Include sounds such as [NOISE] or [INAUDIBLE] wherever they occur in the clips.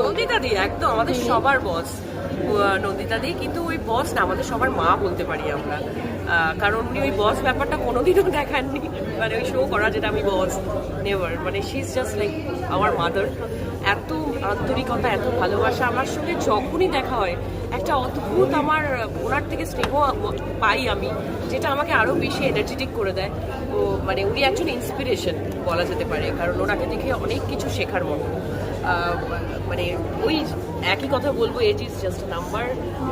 নন্দিতা দি একদম আমাদের সবার বস নন্দিতা দি কিন্তু ওই বস না আমাদের সবার মা বলতে পারি আমরা। কারণ উনি ওই বস ব্যাপারটা কোনোদিনও [LAUGHS] দেখাননি। মানে ওই শো করা যেটা আমি বস নেভার মানে শি ইজ জাস্ট লাইক আমার মাদার এত আন্তরিকতা এত ভালোবাসা আমার সঙ্গে যখনই দেখা হয় একটা অদ্ভুত আমার ওনার থেকে স্নেহ পাই আমি যেটা আমাকে আরও বেশি এনার্জেটিক করে দেয়। ও মানে উনি একজন ইন্সপিরেশন বলা যেতে পারে কারণ ওনাকে দেখে অনেক কিছু শেখার মতো। মানে ওই একই কথা বলব এজ ইজ জাস্ট নাম্বার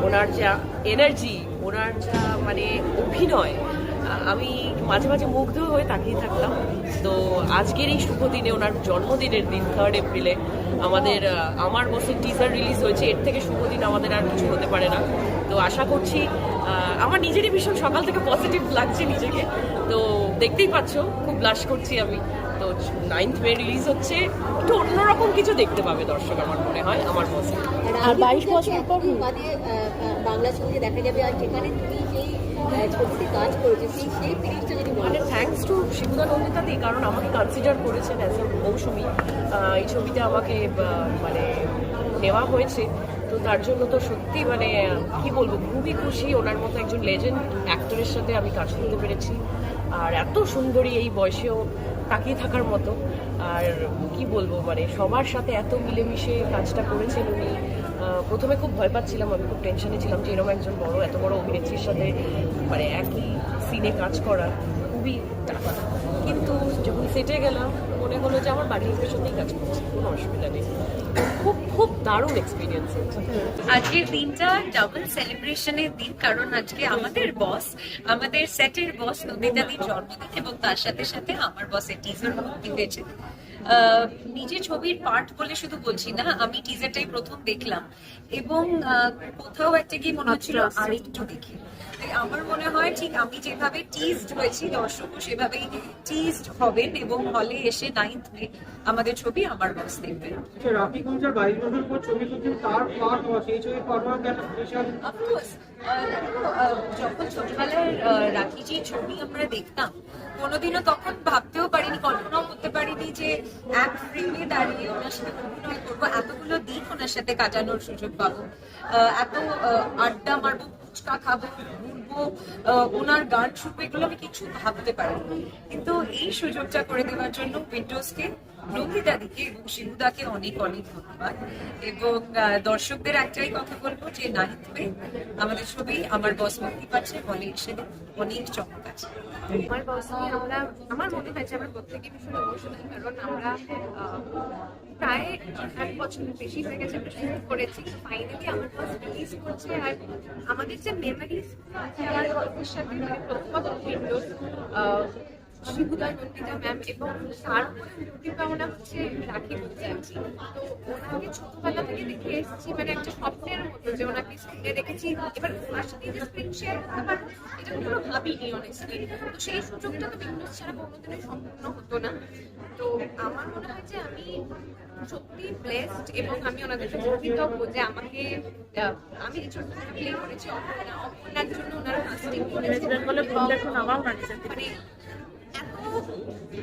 ওনার যা এনার্জি ওনার যা মানে অভিনয় আমি মাঝে মাঝে মুগ্ধ হয়ে তাকিয়ে থাকতাম। তো আজকের এই শুভ দিনে, ওনার জন্মদিনের দিন থার্ড এপ্রিলে আমাদের আমার বসে টিজার রিলিজ হয়েছে। এর থেকে শুভ দিন আমাদের আর কিছু হতে পারে না। তো আশা করছি আমার নিজেরই ভীষণ সকাল থেকে পজিটিভ লাগছে নিজেকে। তো দেখতেই পাচ্ছ খুব ব্লাশ করছি আমি। তো নাইন্থ মে রিলিজ হচ্ছে। একটু অন্যরকম কিছু দেখতে পাবে দর্শক আমার মনে হয় আমার বসে আর বাইশ বছর পর বাদে বাংলা ছবিতে দেখা যাবে। আর যেখানে তুমি ছবিতে কাজ করেছ সেই সেই পিরিয়ডটা যদি মানে থ্যাঙ্কস টু শিবুদা নন্দিতা দি কারণ আমাকে কনসিডার করেছেন অ্যাজ এ মৌসুমি। আহ, এই ছবিতে আমাকে মানে নেওয়া হয়েছে। তো তার জন্য তো সত্যি মানে কি বলব খুবই খুশি। ওনার মতো একজন লেজেন্ড অ্যাক্টরের সাথে আমি কাজ করতে পেরেছি। আর এত সুন্দরী এই বয়সেও তাকিয়ে থাকার মতো। আর কি বলব মানে সবার সাথে এত মিলেমিশে কাজটা করেছেন উনি। প্রথমে খুব ভয় পাচ্ছিলাম, আমি খুব টেনশনে ছিলাম যে এরকম একজন বড়, এত বড় অভিনেত্রীর সাথে মানে একই সিনে কাজ করা খুবই টাকা কিন্তু যখন সেটে গেলাম, মনে হলো যে আমার বাড়ির লোকের কাজ করছি, কোনো অসুবিধা নেই। খুব খুব দারুণ এক্সপিরিয়েন্স আজকের দিনটা ডাবল সেলিব্রেশনের দিন, কারণ আজকে আমাদের বস আমাদের সেটের বস নন্দিতাদির জন্মদিন এবং তার সাথে সাথে আমার বসের টিজার মুক্তি হয়েছে আহ, নিজে ছবির পার্ট বলে শুধু বলছি না আমি টিজারটাই প্রথম দেখলাম। এবং কোথাও একটা গিয়ে মনে হচ্ছিল আরেকটু দেখি। আমার মনে হয় ঠিক আমি যেভাবে টিজড হয়েছি দর্শকও সেভাবেই টিজড হবেন এবং হলে এসে নাইন্থ মে আমাদের ছবি আমার বস দেখবেন। আচ্ছা, রাফি গঞ্জার বাইশ বছর পর ছবি তার পার হওয়া সেই ছবি পার হওয়া কেন স্পেশাল অফকোর্স যখন ছোটবেলায় আহ, রাখিজির ছবি আমরা দেখতাম কোনোদিনও তখন ভাবতেও পারিনি কল্পনাও করতে পারিনি যে এক ফ্রেমে দাঁড়িয়ে ওনার সাথে অভিনয় করব। এতগুলো দিন ওনার সাথে কাটানোর সুযোগ পাবো। এত আড্ডা মারবো ফুচকা খাব ঘুরবো ওনার গান শুনব, এগুলো আমি কিছু ভাবতে পারি কিন্তু এই সুযোগটা করে দেওয়ার জন্য উইন্ডোজকে নন্দিতাদিকে এবং শিবুদাকে অনেক অনেক ধন্যবাদ। এবং দর্শকদের একটাই কথা বলব যে নাহিদ মে আমাদের ছবি আমার বস মুক্তি পাচ্ছে, বলে এসে অনেক চমক আছে। আমার বস নিয়ে আমরা, আমার মনে হয় যে আমরা প্রত্যেকে ভীষণ ইমোশনাল কারণ আমরা প্রায় এক বছরের বেশি হয়ে গেছে, আমরা শুট করেছি। ফাইনালি আমার বস রিলিজ করছে আর আমাদের যে মেমারিজ আছে আমার গল্পের সাথে মানে প্রথমত উইন্ডোজ শিবুদা নন্দিতা ম্যাম এবং তারপরে মুক্তি হচ্ছে রাখি মুখার্জি তো ওনাকে ছোটবেলা থেকে দেখে এসেছি মানে একটা স্বপ্নের মতো যে ওনাকে স্ক্রিনে দেখেছি। এবার ওনার সাথে যে স্ক্রিন শেয়ার করতে পারব এটা কখনো ভাবিনি অনেস্টলি তো সেই সুযোগটা তো বিঘ্ন ছাড়া কোনোদিনই সম্পূর্ণ হতো না। তো আমার মনে হয় যে আমি সত্যি ব্লেসড এবং আমি ওনাদের কাছে কৃতজ্ঞ যে আমাকে আমি যে ছোট প্লে করেছি। অপর্ণা অপর্ণার জন্য ওনারা কাস্টিং করেছেন মানে এত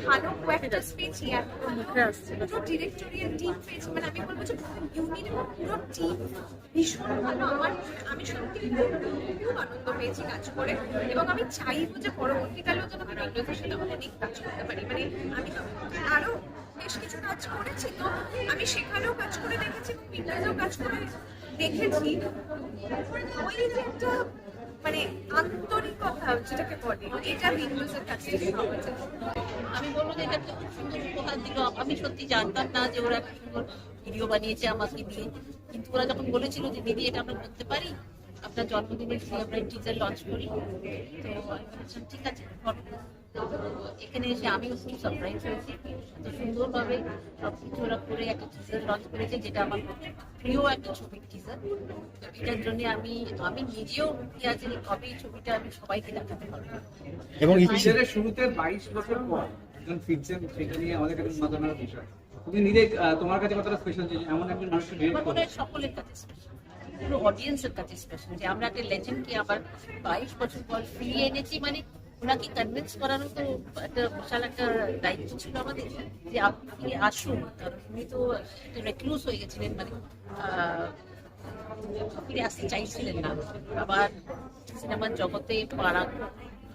ভালো কয়েকটা পেয়েছি এত পুরো ডিরেক্টোরিয়াল টিম পেয়েছি। মানে আমি বলব যে ইউনিট পুরো টিম ভীষণ ভালো। আমার আমি সত্যি খুব আনন্দ পেয়েছি কাজ করে। এবং আমি চাইব যে পরবর্তীকালেও যেন রঞ্জনের সাথে অনেক কাজ করতে পারি। মানে আমি তো আরও বেশ কিছু কাজ করেছি তো আমি সেখানেও কাজ করে দেখেছি এবং কাজ করে দেখেছি। ওই যে একটা মানে আন্তরিকতা যেটাকে বলে, এটা কাছ আমি বলব যে এটা খুব সুন্দর উপহার দিল। আমি সত্যি জানতাম না যে ওরা এত সুন্দর ভিডিও বানিয়েছে আমাকে দিয়ে কিন্তু ওরা যখন বলেছিল যে, দিদি, এটা আমরা করতে পারি? আপনার জন্মদিনের আমরা টিজার লঞ্চ করি। তো আমি বলেছিলাম ঠিক আছে এখানে এসে আমিও খুব সারপ্রাইজ হয়েছি। এত সুন্দরভাবে সব কিছু ওরা করে একটা টিজার লঞ্চ করেছে যেটা আমার প্রিয় একটা ছবির টিজার এটার জন্য আমি আমি নিজেও কি আছে কবে এই ছবিটা আমি সবাইকে দেখাতে পারব। এবং টিজারের শুরুতে বাইশ বছর পর একজন ফিরছেন সেটা নিয়ে আমাদের কাছে উন্মাদনার বিষয়। তুমি নিজে তোমার কাছে কতটা স্পেশাল যে এমন একজন মানুষকে সকলের কাছে স্পেশাল অডিয়েন্সের কাছে স্পেশাল যে আমরা একটা লেজেন্ডকে আবার বাইশ বছর পর ফিরিয়ে এনেছি মানে ওনাকে কনভিন্স করানো তো একটা বিশাল একটা দায়িত্ব ছিল আমাদের, যে আপনি আসুন, কারণ উনি তো রেক্লুজ হয়ে গেছিলেন মানে ফিরে আসতে চাইছিলেন না। আবার সিনেমার জগতে পাড়া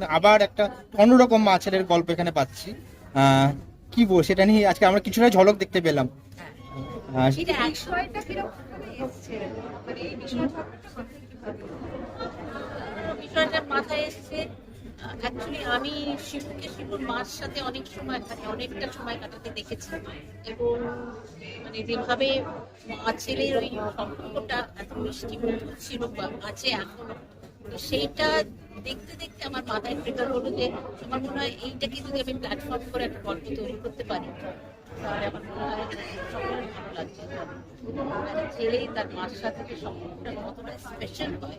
এখন আবার একটা অন্যরকম মা ছেলের গল্প এখানে পাচ্ছি। কি বল সেটা নিয়ে আজকে আমরা কিছুটা ঝলক দেখতে পেলাম। বিষয়টা এসছে? মানে মাথায় এসেছে অ্যাকচুয়ালি আমি শিবুকে শিবুর মার সাথে অনেক সময় মানে অনেকটা সময় কাটাতে দেখেছি। এবং মানে যেভাবে মা ছেলের ওই সম্পর্কটা এত মিষ্টি ছিল আছে এখনও। সেইটা দেখতে দেখতে আমার মাথায় ট্রিগার হলো যে আমার মনে হয় এইটাকে যদি আমি প্ল্যাটফর্ম করে একটা গল্প তৈরি করতে পারি আমার মনে হয় ভালো লাগছে একটা ছেলে তার মার সাথে কতটা স্পেশাল হয়,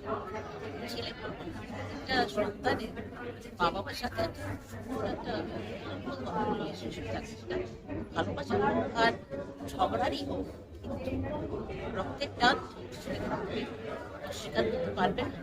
ছেলে একটা সন্তানের মা বাবার সাথে একটা ভালোবাসা আর ঝগড়ারই হোক, কিন্তু রক্তের টান অস্বীকার করতে পারবেন না।